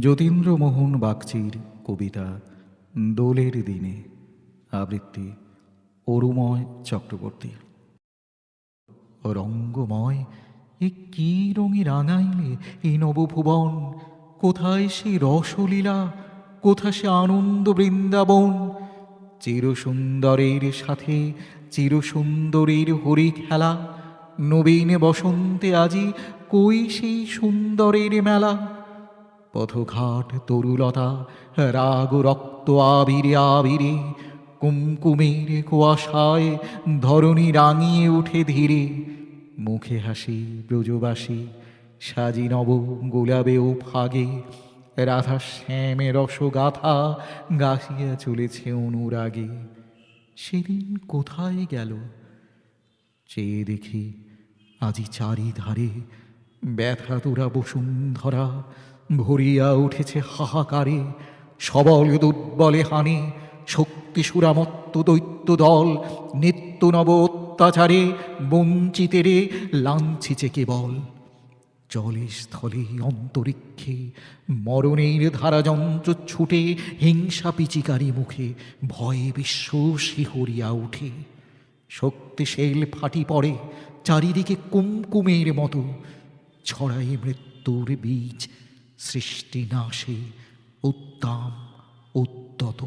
যতীন্দ্রমোহন বাগচির কবিতা দোলের দিনে, আবৃত্তি অরুময় চক্রবর্তী। রঙ্গময়, এ কি রঙে রাঙাইলে এই নবভুবন? কোথায় সে রসলীলা কোথা সে আনন্দ বৃন্দাবন? চিরসুন্দরের সাথে চিরসুন্দরীর হরি খেলা, নবীন বসন্তে আজি কই সেই সুন্দরের মেলা? পথঘাট তরুলতা, রাগ রক্ত আবিরে আবিরে, কুমকুমের কুয়াশায় ধরণী রাঙিয়ে উঠে ধীরে। মুখে হাসি, ব্রজবাসী, সাজি নব গোলাবে ও ফাগে, রাধা শ্যামে রসগাথা গাছিয়া চলেছে অনুরাগে। সেদিন কোথায় গেল? চেয়ে দেখি আজি চারিধারে ব্যথা তোরা বসুন্ধরা ভরিয়া উঠেছে হাহাকারে, সবল দুর্বলে হানে, শক্তি সুরামত্ত দৈত্য দল, নিত্য নব অত্যাচারে বঞ্চিতেরে লাঞ্ছিছে কেবল। জলে স্থলে অন্তরিক্ষে, মরণের ধারাযন্ত্র ছুটে, হিংসা পিচিকারি মুখে, ভয়ে বিশ্ব শিহরিয়া উঠে। শক্তিশীল ফাটি পড়ে, চারিদিকে কুমকুমের মতো ছড়াই মৃত্যুর বীজ সৃষ্টি নাশে উত্তাম উদ্যত।